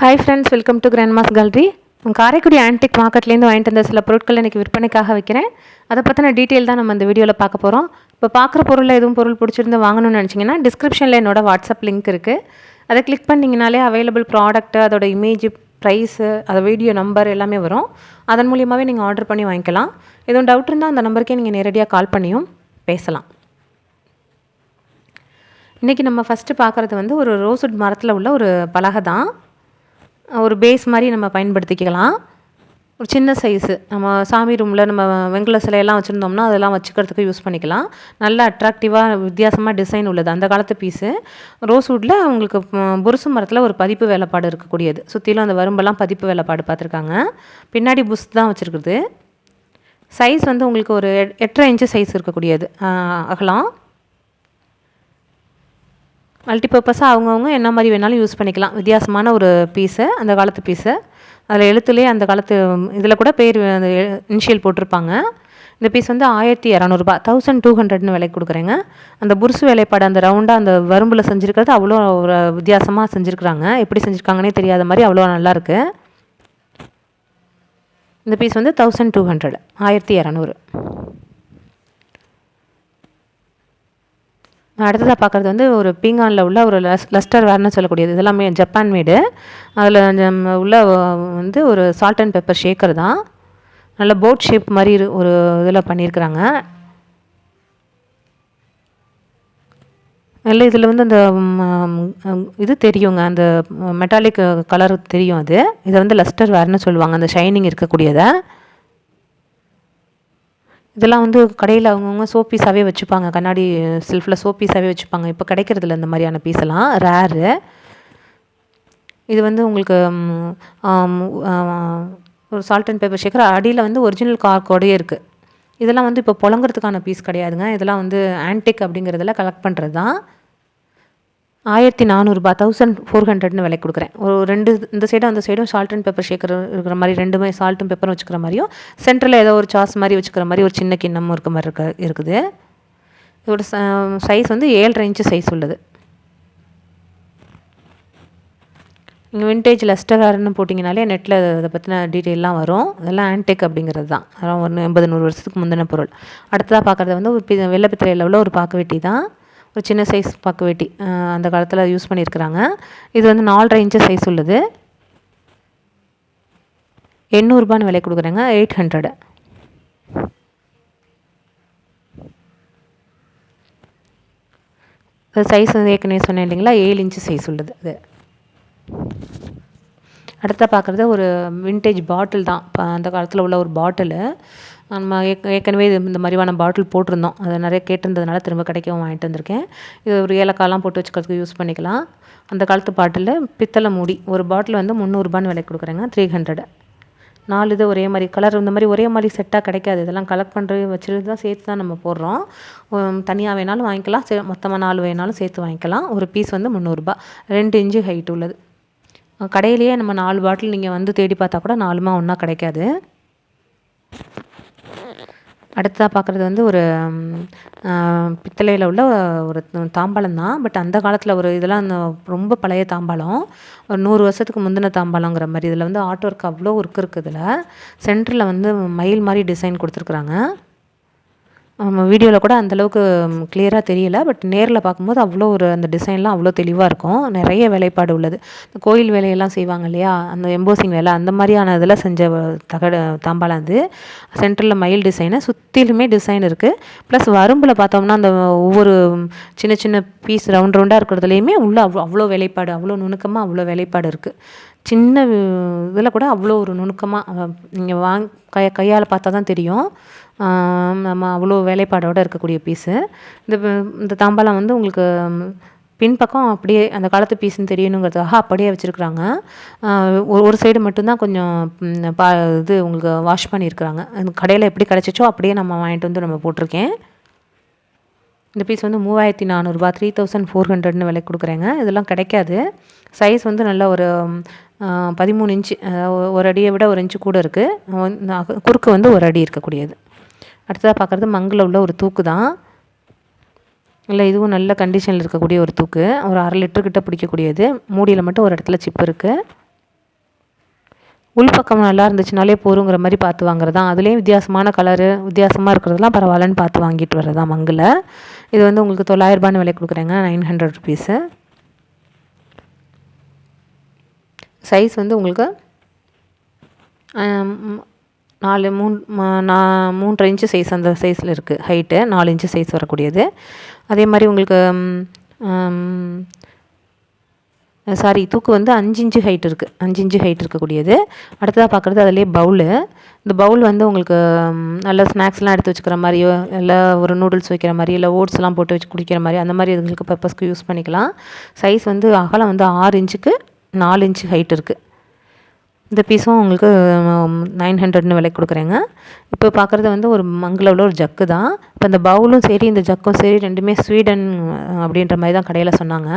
Hi friends welcome to grandma's gallery Karaikudi antique மார்க்கெட்லேருந்து வாங்கிட்டு வந்த சில பொருட்களை இன்றைக்கி விற்பனைக்காக வைக்கிறேன். அதை பற்றின டீட்டெயில் தான் நம்ம இந்த வீடியோவில் பார்க்க போகிறோம் இப்போ பார்க்குற பொருளில் எதுவும் பொருள் பிடிச்சிருந்து வாங்கணும்னு நினச்சிங்கன்னா டிஸ்கிரிப்ஷனில் என்னோட வாட்ஸ்அப் லிங்க் இருக்குது அதை கிளிக் பண்ணிங்கனாலே அவைலபிள் ப்ராடக்ட்டு அதோட இமேஜ் ப்ரைஸு அதை வீடியோ நம்பர் எல்லாமே வரும். அதன் மூலியமாகவே நீங்கள் ஆர்டர் பண்ணி வாங்கிக்கலாம். எதுவும் டவுட் இருந்தால் அந்த நம்பருக்கே நீங்கள் நேரடியாக கால் பண்ணியும் பேசலாம். இன்றைக்கி நம்ம ஃபஸ்ட்டு பார்க்குறது வந்து ஒரு ரோஸ்வுட் மரத்தில் உள்ள ஒரு பலகை தான். ஒரு பேஸ் மாதிரி நம்ம பயன்படுத்திக்கலாம். ஒரு சின்ன சைஸு நம்ம சாமி ரூமில் நம்ம வெங்கல சிலையெல்லாம் வச்சுருந்தோம்னா அதெல்லாம் வச்சுக்கிறதுக்கு யூஸ் பண்ணிக்கலாம். நல்லா அட்ராக்டிவாக வித்தியாசமாக டிசைன் உள்ளது. அந்த காலத்து பீஸு ரோஸ்வுட்டில் உங்களுக்கு புருசு மரத்தில் ஒரு பதிப்பு வேலைப்பாடு இருக்கக்கூடியது. சுற்றிலும் அந்த வரும்பெல்லாம் பதிப்பு வேலைப்பாடு பார்த்துருக்காங்க. பின்னாடி புஷ் தான் வச்சுருக்குது சைஸ் வந்து உங்களுக்கு ஒரு எட்- எட்டரை இன்ச்சு சைஸ் இருக்கக்கூடியது. அகலம். மல்டிபர்பஸாக அவங்கவுங்க என்ன மாதிரி வேணாலும் யூஸ் பண்ணிக்கலாம். வித்தியாசமான ஒரு பீஸு அந்த காலத்து பீஸு அதில் எழுத்துலேயே அந்த காலத்து இதில் கூட பேர் அந்த இனிஷியல் போட்டிருப்பாங்க. இந்த பீஸ் வந்து ஆயிரத்தி இரநூறுபா தௌசண்ட் டூ ஹண்ட்ரட்னு விலைக்கு கொடுக்குறேங்க. அந்த புருசு வேலைப்பாடு அந்த ரவுண்டாக அந்த வரும்பில் செஞ்சுருக்கிறது அவ்வளோ ஒரு வித்தியாசமாக செஞ்சுருக்குறாங்க. எப்படி செஞ்சுருக்காங்கன்னே தெரியாத மாதிரி அவ்வளோ நல்லாயிருக்கு இந்த பீஸ் வந்து தௌசண்ட் டூ ஹண்ட்ரட் ஆயிரத்தி இரநூறு. அடுத்ததாக பார்க்குறது வந்து ஒரு பீங்கானில் உள்ள ஒரு லஸ் லஸ்டர் வேர்னு சொல்லக்கூடியது. இதெல்லாமே ஜப்பான் மேடு அதில் உள்ள வந்து ஒரு சால்ட் அண்ட் பெப்பர் ஷேக்கர் தான். நல்ல போட் ஷேப் மாதிரி ஒரு இதில் பண்ணியிருக்கிறாங்க நல்ல இதில் வந்து அந்த இது தெரியுங்க. அந்த மெட்டாலிக் கலர் தெரியும் அது. இதை வந்து லஸ்டர் வேர்னு சொல்லுவாங்க. அந்த ஷைனிங் இருக்கக்கூடியதை. இதெல்லாம் வந்து கடையில் அவங்கவுங்க சோப் பீஸாகவே வச்சுப்பாங்க. கண்ணாடி செல்ஃபில் சோப் பீஸாகவே வச்சுப்பாங்க. இப்போ கிடைக்கிறதில்ல இந்த மாதிரியான பீஸ் எல்லாம். ரேரு இது வந்து உங்களுக்கு ஒரு சால்ட் அண்ட் பேப்பர் ஷேக்கர் அடியில் வந்து ஒரிஜினல் கார்க்கோடயே இருக்குது இதெல்லாம் வந்து இப்போ புழங்குறதுக்கான பீஸ் கிடையாதுங்க. இதெல்லாம் வந்து ஆன்டிக் அப்படிங்கிறதுல கலெக்ட் பண்ணுறது தான் ஆயிரத்தி நானூறுபா தௌசண்ட் ஃபோர் ஹண்ட்ரட்னு விலை கொடுக்குறேன். ஒரு ரெண்டு இந்த சைடும் அந்த சைடும் சால்ட் அண்ட் பெப்பர் ஷேக்கர் இருக்கிற மாதிரி ரெண்டுமே சால்ட்டும் பெப்பரும் வச்சுக்கிற மாதிரியும் சென்டரில் ஏதோ ஒரு சாஸ் மாதிரி வச்சுக்கிற மாதிரி ஒரு சின்ன கிண்ணமும் இருக்க மாதிரி இருக்க இருக்குது. இதோட சைஸ் வந்து ஏழரை இன்ச்சு சைஸ் உள்ளது. நீங்கள் விண்டேஜ் லெஸ்டர்னு போட்டிங்கனாலே நெட்டில் அதை பற்றின டீட்டெயிலாம் வரும். அதெல்லாம் ஆன்டெக் அப்படிங்கிறது தான். அதெல்லாம் ஒன்று எண்பது நூறு வருஷத்துக்கு முந்தின பொருள். அடுத்ததாக பார்க்குறது வந்து ஒரு பி- வெள்ளை பித்திரையில் உள்ள ஒரு பாக்கு வெட்டி தான். ஒரு சின்ன சைஸ் பக்கு வெட்டி அந்த காலத்தில் யூஸ் பண்ணியிருக்கிறாங்க. இது வந்து நாலரை இன்ச்சு சைஸ் உள்ளது. எண்ணூறுபான்னு விலை கொடுக்குறேங்க எயிட் ஹண்ட்ரடு சைஸ் வந்து ஏற்கனவே சொன்னேன் இல்லைங்களா ஏழு இன்ச்சு சைஸ் உள்ளது அது அடுத்த பார்க்குறது ஒரு வின்டேஜ் பாட்டில் தான். இப்போ அந்த காலத்தில் உள்ள ஒரு பாட்டிலு நம்ம ஏற்கனவே இது இந்த மாதிரியான பாட்டில் போட்டிருந்தோம். அதை நிறைய கேட்டிருந்ததுனால திரும்ப கிடைக்கவும் வாங்கிட்டு வந்திருக்கேன். இது ஒரு ஏலக்காயெலாம் போட்டு வச்சுக்கிறதுக்கு யூஸ் பண்ணிக்கலாம். அந்த காலத்து பாட்டில் பித்தளை மூடி ஒரு பாட்டில் வந்து முந்நூறுபான்னு விலை கொடுக்குறேங்க த்ரீ ஹண்ட்ரட் நாலு இது ஒரே மாதிரி கலர் இந்த மாதிரி ஒரே மாதிரி செட்டாக கிடைக்காது. இதெல்லாம் கலெக்ட் பண்ணுறது வச்சுட்டு தான் சேர்த்து தான் நம்ம போடுறோம். தனியாக வேணாலும் வாங்கிக்கலாம் சே மொத்தமாக நாலு வேணாலும் சேர்த்து வாங்கிக்கலாம். ஒரு பீஸ் வந்து முந்நூறுரூபா ரெண்டு இன்ச்சு ஹைட் உள்ளது. கடையிலேயே நம்ம நாலு பாட்டில் நீங்கள் வந்து தேடி பார்த்தா கூட நாலுமா ஒன்றா கிடைக்காது. அடுத்ததாக பார்க்குறது வந்து ஒரு பித்தளையில் உள்ள ஒரு தாம்பாளம் தான். பட் அந்த காலத்தில் ஒரு இதெல்லாம் அந்த ரொம்ப பழைய தாம்பாளம். ஒரு நூறு வருஷத்துக்கு முந்தின தாம்பாளங்கிற மாதிரி. இதில் வந்து ஆர்ட் ஒர்க் அவ்வளோ ஒர்க் இருக்குது இதில். சென்டரில் வந்து மயில் மாதிரி டிசைன் கொடுத்துருக்குறாங்க. வீடியோவில் கூட அந்தளவுக்கு கிளியராக தெரியல. பட் நேரில் பார்க்கும்போது அவ்வளோ ஒரு அந்த டிசைன்லாம் அவ்வளோ தெளிவாக இருக்கும். நிறைய வேலைப்பாடு உள்ளது. இந்த கோயில் வேலையெல்லாம் செய்வாங்க இல்லையா? அந்த எம்போசிங் வேலை அந்த மாதிரியான இதில் செஞ்ச தகடு தாம்பாளம் அது. சென்டரில் மயில் டிசைனு சுற்றிலுமே டிசைன் இருக்குது ப்ளஸ் வரும்பில் பார்த்தோம்னா அந்த ஒவ்வொரு சின்ன சின்ன பீஸ் ரவுண்ட் ரவுண்டாக இருக்கிறதுலையுமே உள்ள அவ்வளோ அவ்வளோ வேலைப்பாடு அவ்வளோ நுணுக்கமாக அவ்வளோ வேலைப்பாடு இருக்குது சின்ன இதில் கூட அவ்வளோ ஒரு நுணுக்கமாக நீங்கள் வாங் கை கையால் பார்த்தா தான் தெரியும். நம்ம அவ்வளோ வேலைப்பாடோடு இருக்கக்கூடிய பீஸு இந்த இந்த தாம்பாளம் வந்து உங்களுக்கு பின்பக்கம் அப்படியே அந்த காலத்து பீஸ்னு தெரியணுங்கிறதுக்காக அப்படியே வச்சுருக்குறாங்க. ஒரு ஒரு சைடு மட்டும்தான் கொஞ்சம் பா இது உங்களுக்கு வாஷ் பண்ணியிருக்கிறாங்க. அந்த கடையில் எப்படி கிடச்சிச்சோ அப்படியே நம்ம வாங்கிட்டு வந்து நம்ம போட்டிருக்கேன். இந்த பீஸ் வந்து மூவாயிரத்தி நானூறுரூபா த்ரீ தௌசண்ட் ஃபோர் ஹண்ட்ரட்னு விலை கொடுக்குறேங்க. இதெல்லாம் கிடைக்காது. சைஸ் வந்து நல்ல ஒரு பதிமூணு இன்ச்சு ஒரு அடியை விட ஒரு இன்ச்சு கூட இருக்குது குறுக்கு வந்து ஒரு அடி இருக்கக்கூடியது. அடுத்ததாக பார்க்குறது மங்கில் உள்ள ஒரு தூக்கு தான். இல்லை இதுவும் நல்ல கண்டிஷனில் இருக்கக்கூடிய ஒரு தூக்கு. ஒரு அரை லிட்டர் கிட்ட பிடிக்கக்கூடியது. மூடியில் மட்டும் ஒரு இடத்துல சிப் இருக்குது உள்பக்கம் நல்லா இருந்துச்சுனாலே போருங்கிற மாதிரி பார்த்து வாங்குறது. தான் அதுலேயும் வித்தியாசமான கலரு வித்தியாசமாக இருக்கிறதெல்லாம் பரவாயில்லன்னு பார்த்து வாங்கிட்டு வர்றதா மங்கில். இது வந்து உங்களுக்கு தொள்ளாயிரரூபான்னு விலை கொடுக்குறேங்க. நைன் ஹண்ட்ரட் ருபீஸு சைஸ் வந்து உங்களுக்கு நாலு மூணு நான் மூன்றரை இன்ச்சு சைஸ் அந்த சைஸில் இருக்குது ஹைட்டு நாலு இன்ச்சு சைஸ் வரக்கூடியது. அதே மாதிரி உங்களுக்கு சாரி தூக்கு வந்து அஞ்சு இன்ச்சு ஹைட் இருக்குது அஞ்சு இன்ச்சு ஹைட் இருக்கக்கூடியது. அடுத்ததாக பார்க்குறது அதிலே பவுலு இந்த பவுல் வந்து உங்களுக்கு நல்ல ஸ்நாக்ஸ்லாம் எடுத்து வச்சுக்கிற மாதிரியோ இல்லை ஒரு நூடுல்ஸ் வைக்கிற மாதிரி இல்லை ஓட்ஸ்லாம் போட்டு வச்சு குடிக்கிற மாதிரி அந்த மாதிரி இதுங்களுக்கு பர்பஸ்க்கு யூஸ் பண்ணிக்கலாம். சைஸ் வந்து அகலம் வந்து ஆறு இன்ச்சுக்கு நாலு இன்ச்சு ஹைட் இருக்குது இந்த பீஸும் உங்களுக்கு நைன் ஹண்ட்ரட்னு விலை கொடுக்குறேங்க. இப்போ பார்க்குறது வந்து ஒரு மங்கில் உள்ள ஒரு ஜக்கு தான். இப்போ இந்த பவுலும் சரி இந்த ஜக்கும் சரி ரெண்டுமே ஸ்வீடன் அப்படின்ற மாதிரி தான் கடையில் சொன்னாங்க.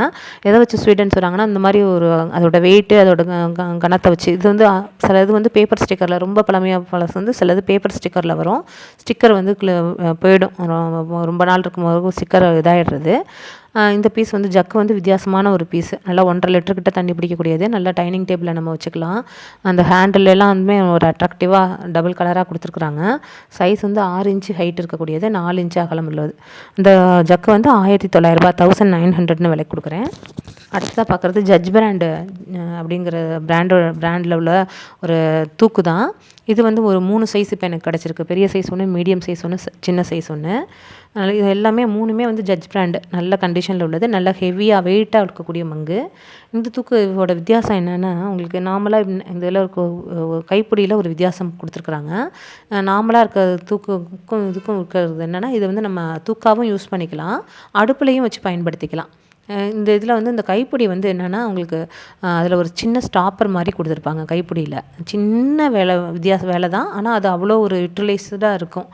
எதை வச்சு ஸ்வீடன் சொன்னாங்கன்னா இந்த மாதிரி ஒரு அதோட வெயிட்டு அதோட கனத்தை வச்சு. இது வந்து சில இது வந்து பேப்பர் ஸ்டிக்கரில் ரொம்ப பழமையாக பழசு வந்து சிலது பேப்பர் ஸ்டிக்கரில் வரும். ஸ்டிக்கர் வந்து போயிடும். ரொம்ப நாள் இருக்கும் ஸ்டிக்கர் இதாகிடுறது இந்த பீஸ் வந்து ஜக்கு வந்து வித்தியாசமான ஒரு பீஸ் நல்லா ஒன்றரை லிட்டர் கிட்ட தண்ணி பிடிக்கக்கூடியது. நல்லா டைனிங் டேபிளில் நம்ம வச்சுக்கலாம். அந்த ஹேண்டிலெல்லாம் ஒரு அட்ராக்டிவாக டபுள் கலராக கொடுத்துருக்குறாங்க. சைஸ் வந்து ஆறு இன்ச்சு ஹைட் இருக்கக்கூடியது. நாலு இன்ச்சு அகலம் உள்ளது. இந்த ஜக்கு வந்து ஆயிரத்தி தொள்ளாயிரரூபா தௌசண்ட் நைன் ஹண்ட்ரட்னு விலை கொடுக்குறேன். அடுத்ததாக பார்க்குறது ஜட்ஜ் பிராண்டு அப்படிங்கிற பிராண்டோட பிராண்டில் உள்ள ஒரு தூக்கு தான் இது வந்து ஒரு மூணு சைஸ் இப்போ எனக்கு கிடச்சிருக்கு. பெரிய சைஸ் ஒன்று மீடியம் சைஸ் ஒன்று சின்ன சைஸ் ஒன்று இது எல்லாமே மூணுமே வந்து ஜட்ஜ் பிராண்டு நல்ல கண்டிஷனில் உள்ளது. நல்ல ஹெவியாக வெயிட்டாக இருக்கக்கூடிய மங்கு. இந்த தூக்கோட வித்தியாசம் என்னென்னா உங்களுக்கு நார்மலாக இந்த இதில் இருக்க கைப்பிடியில் ஒரு வித்தியாசம் கொடுத்துருக்குறாங்க. நார்மலாக இருக்க தூக்குக்கும் இதுக்கும் இருக்கிறது என்னென்னா இதை வந்து நம்ம தூக்காகவும் யூஸ் பண்ணிக்கலாம். அடுப்புலையும் வச்சு பயன்படுத்திக்கலாம். இந்த இதில் வந்து இந்த கைப்பிடி வந்து என்னென்னா உங்களுக்கு அதில் ஒரு சின்ன ஸ்டாப்பர் மாதிரி கொடுத்துருப்பாங்க கைப்பிடியில். சின்ன வேலை வித்தியாச வேலை தான் ஆனால் அது அவ்வளோ ஒரு யூட்டிலைஸ்டாக இருக்கும்.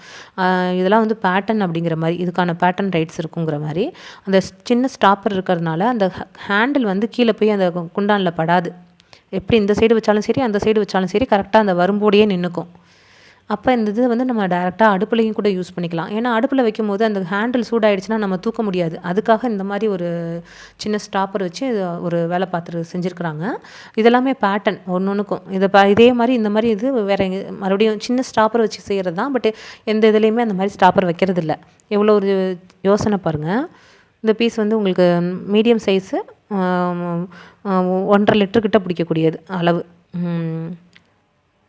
இதெல்லாம் வந்து பேட்டர்ன் அப்படிங்கிற மாதிரி இதுக்கான பேட்டர்ன் ரைட்ஸ் இருக்குங்கிற மாதிரி. அந்த சின்ன ஸ்டாப்பர் இருக்கிறதுனால அந்த ஹேண்டில் வந்து கீழே போய் அந்த குண்டானில் படாது. எப்படி இந்த சைடு வச்சாலும் சரி அந்த சைடு வச்சாலும் சரி கரெக்டாக அந்த வரும்போடையே நின்றுக்கும் அப்போ இந்த இது வந்து நம்ம டேரெக்டாக அடுப்புலையும் கூட யூஸ் பண்ணிக்கலாம். ஏன்னா அடுப்பில் வைக்கும்போது அந்த ஹேண்டில் சூடாயிடுச்சுன்னா நம்ம தூக்க முடியாது. அதுக்காக இந்த மாதிரி ஒரு சின்ன ஸ்டாப்பர் வச்சு ஒரு வேலை பார்த்துட்டு செஞ்சுருக்குறாங்க. இதெல்லாமே பேட்டர்ன் ஒன்று ஒன்றுக்கும் இதை ப இதே மாதிரி இந்த மாதிரி இது வேறு மறுபடியும் சின்ன ஸ்டாப்பர் வச்சு செய்கிறது தான் பட் எந்த இதுலேயுமே அந்த மாதிரி ஸ்டாப்பர் வைக்கிறது இல்லை எவ்வளோ ஒரு யோசனை பாருங்கள் இந்த பீஸ் வந்து உங்களுக்கு மீடியம் சைஸு ஒன்றரை லிட்டர் கிட்ட பிடிக்கக்கூடியது அளவு.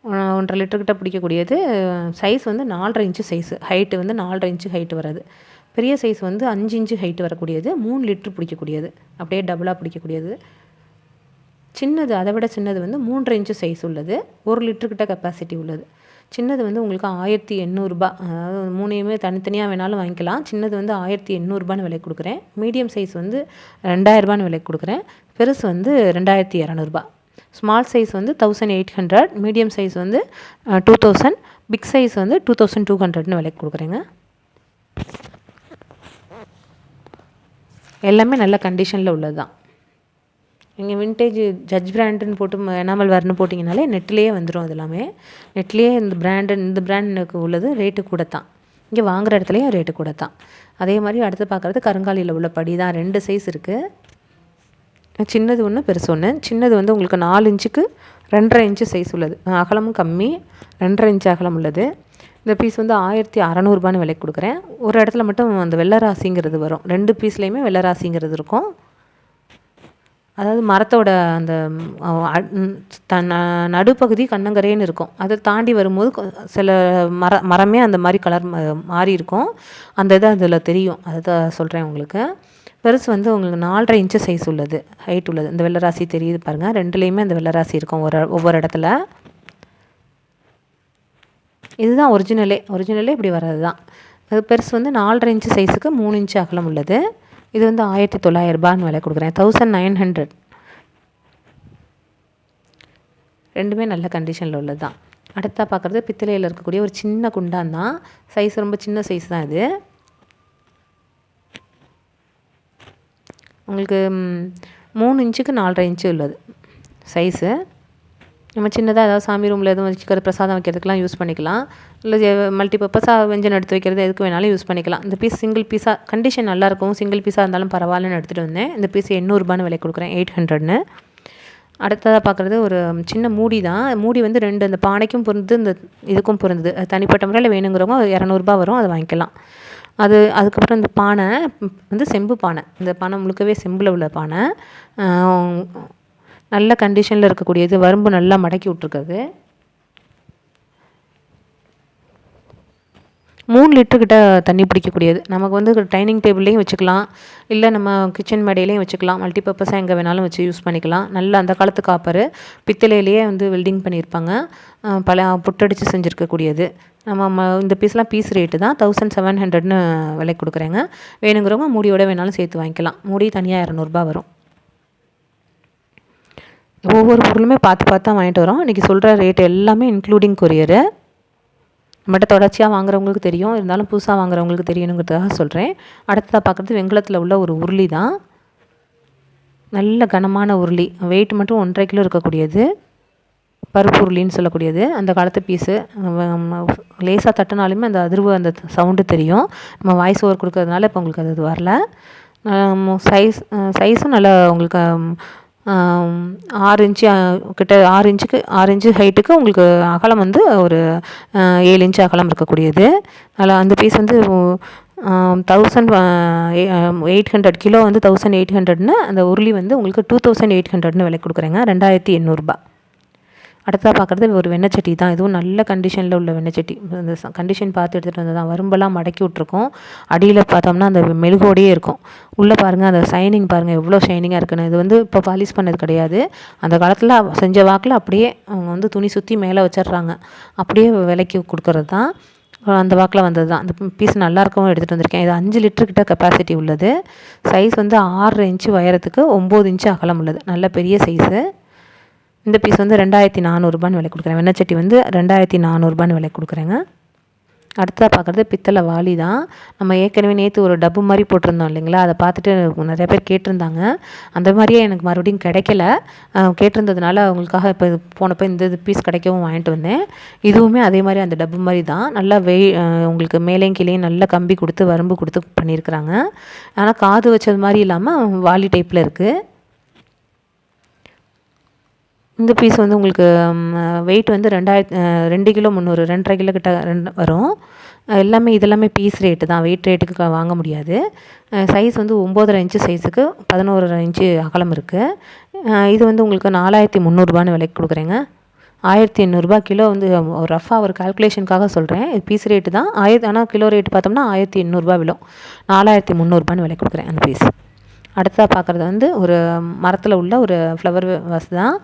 ஒன்றரை லிட்டர்கிட்ட பிடிக்கக்கூடியது. சைஸ் வந்து நாலரை இன்ச்சு சைஸு. ஹைட்டு வந்து நாலரை இன்ச்சு ஹைட்டு வராது. பெரிய சைஸ் வந்து அஞ்சு இன்ச்சு ஹைட்டு வரக்கூடியது. மூணு லிட்ரு பிடிக்கக்கூடியது. அப்படியே டபுளாக பிடிக்கக்கூடியது. சின்னது அதை விட சின்னது வந்து மூன்றரை இன்ச்சு சைஸ் உள்ளது. ஒரு லிட்டருக்கிட்ட கெப்பாசிட்டி உள்ளது. சின்னது வந்து உங்களுக்கு ஆயிரத்தி எண்ணூறுபா அதாவது மூணையுமே தனித்தனியாக வேணாலும் வாங்கிக்கலாம். சின்னது வந்து ஆயிரத்தி எண்ணூறுபான்னு விலை கொடுக்குறேன். மீடியம் சைஸ் வந்து ரெண்டாயிரரூபான்னு விலை கொடுக்குறேன். பெருசு வந்து ரெண்டாயிரத்தி இரநூறுபா ஸ்மால் சைஸ் வந்து thousand eight hundred medium size வந்து டூ தௌசண்ட் பிக் சைஸ் வந்து டூ தௌசண்ட் டூ ஹண்ட்ரட்னு விலைக்கு கொடுக்குறேங்க. எல்லாமே நல்ல கண்டிஷனில் உள்ளது தான். நீங்கள் வின்டேஜ் ஜட்ஜ் பிராண்டுன்னு போட்டு எனாமல் வரணும் போட்டிங்கனாலே நெட்லேயே வந்துடும் அது எல்லாமே நெட்லேயே இந்த பிராண்டு இந்த பிராண்டுக்கு உள்ளது ரேட்டு கூட தான். இங்கே வாங்குகிற இடத்துலையும் ரேட்டு கூட தான். அதே மாதிரி அடுத்து பார்க்குறது கருங்காலியில் உள்ள படி தான் ரெண்டு சைஸ் இருக்குது சின்னது ஒன்று பெருசு ஒன்று சின்னது வந்து உங்களுக்கு நாலு இன்ச்சுக்கு ரெண்டரை இன்ச்சு சைஸ் உள்ளது. அகலமும் கம்மி ரெண்டரை இன்ச்சு அகலம் உள்ளது. இந்த பீஸ் வந்து ஆயிரத்தி அறநூறுபான்னு விலைக்கு கொடுக்குறேன். ஒரு இடத்துல மட்டும் அந்த வெள்ளராசிங்கிறது வரும். ரெண்டு பீஸ்லேயுமே வெள்ளராசிங்கிறது இருக்கும். அதாவது மரத்தோட அந்த நடுப்பகுதி கண்ணங்கரேன்னு இருக்கும். அதை தாண்டி வரும்போது சில மர மரமே அந்த மாதிரி கலர் மாறி இருக்கும். அந்த இது அதில் தெரியும். அதை தான் சொல்கிறேன் உங்களுக்கு. பெருசு வந்து உங்களுக்கு நாலரை இன்ச்சு சைஸ் உள்ளது ஹைட் உள்ளது. இந்த வெள்ளராசி தெரியுது பாருங்கள் ரெண்டுலேயுமே அந்த வெள்ளராசி இருக்கும் ஒரு ஒவ்வொரு இடத்துல. இதுதான் ஒரிஜினலே ஒரிஜினலே இப்படி வர்றது தான் அது பெருசு வந்து நாலரை இன்ச்சு சைஸுக்கு மூணு இன்ச்சு அகலம் உள்ளது. இது வந்து ஆயிரத்தி தொள்ளாயிரரூபான்னு விலை கொடுக்குறேன். தௌசண்ட் நைன் ஹண்ட்ரட் ரெண்டுமே நல்ல கண்டிஷனில் உள்ளது தான் அடுத்தா பார்க்குறது பித்தளையில் இருக்கக்கூடிய ஒரு சின்ன குண்டான் தான் சைஸ் ரொம்ப சின்ன சைஸ் தான் இது. உங்களுக்கு மூணு இன்ச்சுக்கு நாலரை இன்ச்சு உள்ளது. சைஸு. நம்ம சின்னதாக ஏதாவது சாமி ரூமில் எதுவும் வச்சுக்கிறது பிரசாதம் வைக்கிறதுக்கெலாம் யூஸ் பண்ணிக்கலாம். இல்லை மல்டிபர்பஸாக வெஞ்சன் எடுத்து வைக்கிறது எதுக்கு வேணாலும் யூஸ் பண்ணிக்கலாம். இந்த பீஸ் சிங்கிள் பீஸாக கண்டிஷன் நல்லாயிருக்கும் சிங்கிள் பீஸாக இருந்தாலும் பரவாயில்லன்னு எடுத்துகிட்டு வந்தேன். இந்த பீஸ் எண்ணூறுபான்னு விலை கொடுக்குறேன் எயிட் ஹண்ட்ரட்னு அடுத்ததாக பார்க்குறது ஒரு சின்ன மூடி தான். மூடி வந்து ரெண்டு அந்த பானைக்கும் பொருந்து இந்த இதுக்கும் பொருந்தது. தனிப்பட்ட முறையில் வேணுங்கிறவங்க இரநூறுபா வரும் அதை வாங்கிக்கலாம். அது அதுக்கப்புறம் இந்த பானை வந்து செம்பு பானை. இந்த பானை முழுக்கவே செம்பில் உள்ள பானை. நல்ல கண்டிஷனில் இருக்கக்கூடியது. வரும்பு நல்லா மடக்கி விட்ருக்குது மூணு லிட்டருக்கிட்ட தண்ணி பிடிக்கக்கூடியது. நமக்கு வந்து டைனிங் டேபிள்லேயும் வச்சுக்கலாம். இல்லை நம்ம கிச்சன் மேடையிலையும் வச்சுக்கலாம். மல்டி பர்பஸாக எங்கே வேணாலும் வச்சு யூஸ் பண்ணிக்கலாம். நல்ல அந்த காலத்து காப்பர் பித்தளையிலேயே வந்து வெல்டிங் பண்ணியிருப்பாங்க. பல புட்டடிச்சு செஞ்சுருக்கக்கூடியது. நம்ம இந்த பீஸ்லாம் பீஸ் ரேட்டு தான். தௌசண்ட் செவன் ஹண்ட்ரட்னு விலை கொடுக்குறேங்க. வேணுங்கிறவங்க மூடியோட வேணாலும் சேர்த்து வாங்கிக்கலாம். மூடி தனியாக இரநூறுபா வரும். ஒவ்வொரு பொருளுமே பார்த்து பார்த்து தான் வாங்கிட்டு வரோம். இன்றைக்கி சொல்கிற ரேட் எல்லாமே இன்க்ளூடிங் கொரியரு நம்மகிட்ட தொடர்ச்சியாக வாங்குறவங்களுக்கு தெரியும். இருந்தாலும் புதுசாக வாங்குறவங்களுக்கு தெரியணுங்கிறதுக்காக சொல்கிறேன் அடுத்ததாக பார்க்குறது வெங்கலத்தில் உள்ள ஒரு உருளி தான். நல்ல கனமான உருளி. வெயிட் மட்டும் ஒன்றரை கிலோ இருக்கக்கூடியது. பருப்பு உருளின்னு சொல்லக்கூடியது. அந்த காலத்து பீஸு லேசாக தட்டினாலுமே அந்த அதிர்வு அந்த சவுண்டு தெரியும். நம்ம வாய்ஸ் ஓவர் கொடுக்கறதுனால இப்போ உங்களுக்கு அது வரல. சைஸ் சைஸும் நல்லா உங்களுக்கு ஆறு இன்ச்சு கிட்ட ஆறு இன்ச்சுக்கு ஆறு இன்ச்சு ஹைட்டுக்கு உங்களுக்கு அகலம் வந்து ஒரு ஏழு இன்ச்சு அகலம் இருக்கக்கூடியது. அதில் அந்த பீஸ் வந்து தௌசண்ட் எயிட் ஹண்ட்ரட் கிலோ வந்து தௌசண்ட் எயிட் ஹண்ட்ரட்னு அந்த உருளி வந்து உங்களுக்கு டூ தௌசண்ட் எயிட் ஹண்ட்ரட்னு விலை கொடுக்குறேங்க. ரெண்டாயிரத்தி எண்ணூறுபா அடுத்ததாக பார்க்குறது ஒரு வெண்ணச்சட்டி தான். இதுவும் நல்ல கண்டிஷனில் உள்ள வெண்ணச்சட்டி அந்த கண்டிஷன் பார்த்து எடுத்துகிட்டு வந்து தான் வரும்பெல்லாம் மடக்கி விட்ருக்கோம் அடியில் பார்த்தோம்னா அந்த மெழுகோடையே இருக்கும். உள்ளே பாருங்கள் அந்த ஷைனிங் பாருங்கள் எவ்வளோ ஷைனிங்காக இருக்குன்னு. இது வந்து இப்போ பாலிஷ் பண்ணது கிடையாது. அந்த காலத்தில் செஞ்ச வாக்கில் அப்படியே அவங்க வந்து துணி சுற்றி மேலே வச்சிடுறாங்க. அப்படியே விலைக்கு கொடுக்குறது தான் அந்த வாக்கில் வந்தது தான் அந்த பீஸ் நல்லா இருக்கவும் எடுத்துகிட்டு வந்திருக்கேன். இது அஞ்சு லிட்டருக்கிட்ட கெப்பாசிட்டி உள்ளது. சைஸ் வந்து ஆறு இன்ச்சு உயரத்துக்கு ஒம்பது இன்ச்சு அகலம் உள்ளது. நல்ல பெரிய சைஸு இந்த பீஸ் வந்து ரெண்டாயிரத்தி நானூறுபான்னு விலை கொடுக்குறேன். வெண்ணச்சட்டி வந்து ரெண்டாயிரத்தி நானூறுபான்னு விலை கொடுக்குறேங்க. அடுத்ததாக பார்க்குறது பித்தளை வாளி தான். நம்ம ஏற்கனவே நேற்று ஒரு டப்பு மாதிரி போட்டிருந்தோம் இல்லைங்களா? அதை பார்த்துட்டு நிறைய பேர் கேட்டிருந்தாங்க. அந்த மாதிரியே எனக்கு மறுபடியும் கிடைக்கல. கேட்டிருந்ததுனால அவங்களுக்காக இப்போ போனப்போ இந்த இது பீஸ் கிடைக்கவும் வாங்கிட்டு வந்தேன். இதுவுமே அதே மாதிரி அந்த டப்பு மாதிரி தான். நல்லா வெய் உங்களுக்கு மேலேயும் கீழேயும் நல்லா கம்பி கொடுத்து வரம்பு கொடுத்து பண்ணியிருக்கிறாங்க. ஆனால் காது வச்சது மாதிரி இல்லாமல் வாலி டைப்பில் இருக்குது இந்த பீஸ் வந்து உங்களுக்கு வெயிட் வந்து ரெண்டாயிரத் ரெண்டு கிலோ முந்நூறு ரெண்டரை கிலோ கிட்ட ரெண்டு வரும். எல்லாமே இதெல்லாமே பீஸ் ரேட்டு தான். வெயிட் ரேட்டுக்கு வாங்க முடியாது. சைஸ் வந்து ஒம்போதரை இன்ச்சு சைஸுக்கு பதினோரு இன்ச்சு அகலம் இருக்குது இது வந்து உங்களுக்கு நாலாயிரத்தி முந்நூறுபான்னு விலைக்கு கொடுக்குறேங்க. ஆயிரத்தி எண்ணூறுபா கிலோ வந்து ரஃபாக ஒரு கால்குலேஷனுக்காக சொல்கிறேன் இது பீஸ் ரேட்டு தான். ஆயிரத்தி ஆனால் கிலோ ரேட்டு பார்த்தோம்னா ஆயிரத்தி எண்ணூறுபா விலும். நாலாயிரத்தி முந்நூறுபான்னு விலை கொடுக்குறேன் அந்த பீஸ் அடுத்ததாக பார்க்குறது வந்து ஒரு மரத்தில் உள்ள ஒரு ஃப்ளவர் வாஸ் தான்.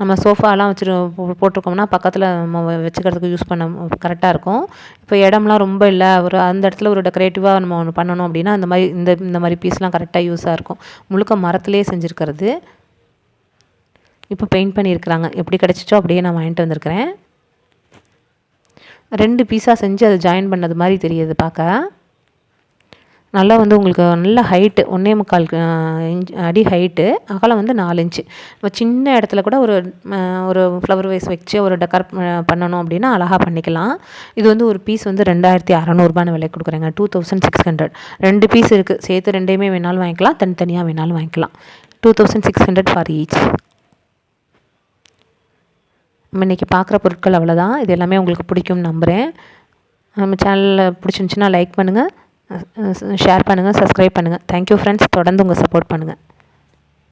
நம்ம சோஃபாலாம் வச்சுரு போட்டிருக்கோம்னா பக்கத்தில் நம்ம வச்சுக்கிறதுக்கு யூஸ் பண்ண கரெக்டாக இருக்கும். இப்போ இடம்லாம் ரொம்ப இல்லை. ஒரு அந்த இடத்துல ஒரு டெக்கரேட்டிவாக நம்ம ஒன்று பண்ணணும் அப்படின்னா அந்த மாதிரி இந்த இந்த மாதிரி பீஸ்லாம் கரெக்டாக யூஸாக இருக்கும். முழுக்க மரத்துலேயே செஞ்சுருக்கிறது. இப்போ பெயிண்ட் பண்ணியிருக்கிறாங்க. எப்படி கிடச்சிச்சோ அப்படியே நான் வாங்கிட்டு வந்திருக்கிறேன். ரெண்டு பீஸாக செஞ்சு அதை ஜாயின் பண்ணது மாதிரி தெரியுது பார்க்க. நல்லா வந்து உங்களுக்கு நல்ல ஹைட்டு ஒன்றே முக்கால் இன்ச் அடி ஹைட்டு அகலம் வந்து நாலு இன்ச்சு நம்ம சின்ன இடத்துல கூட ஒரு ஒரு ஃப்ளவர் வைஸ் வச்சு ஒரு டெக்கர் பண்ணணும் அப்படின்னா அழகாக பண்ணிக்கலாம். இது வந்து ஒரு பீஸ் வந்து ரெண்டாயிரத்தி அறநூறுபான்னு விலை கொடுக்குறேங்க. டூ தௌசண்ட் சிக்ஸ் ஹண்ட்ரட் ரெண்டு பீஸ் இருக்குது சேர்த்து ரெண்டையுமே வேணாலும் வாங்கிக்கலாம். தனித்தனியாக வேணாலும் வாங்கிக்கலாம். Two thousand six hundred for each நம்ம இன்றைக்கி பார்க்குற பொருட்கள் அவ்வளோதான் இது எல்லாமே உங்களுக்கு பிடிக்கும்னு நம்புகிறேன் நம்ம சேனலில் பிடிச்சிருந்துச்சின்னா லைக் பண்ணுங்கள் ஷேர் பண்ணுங்கள் சப்ஸ்கிரைப் பண்ணுங்கள் தேங்க்யூ ஃப்ரெண்ட்ஸ் தொடர்ந்து உங்கள் சப்போர்ட் பண்ணுங்கள்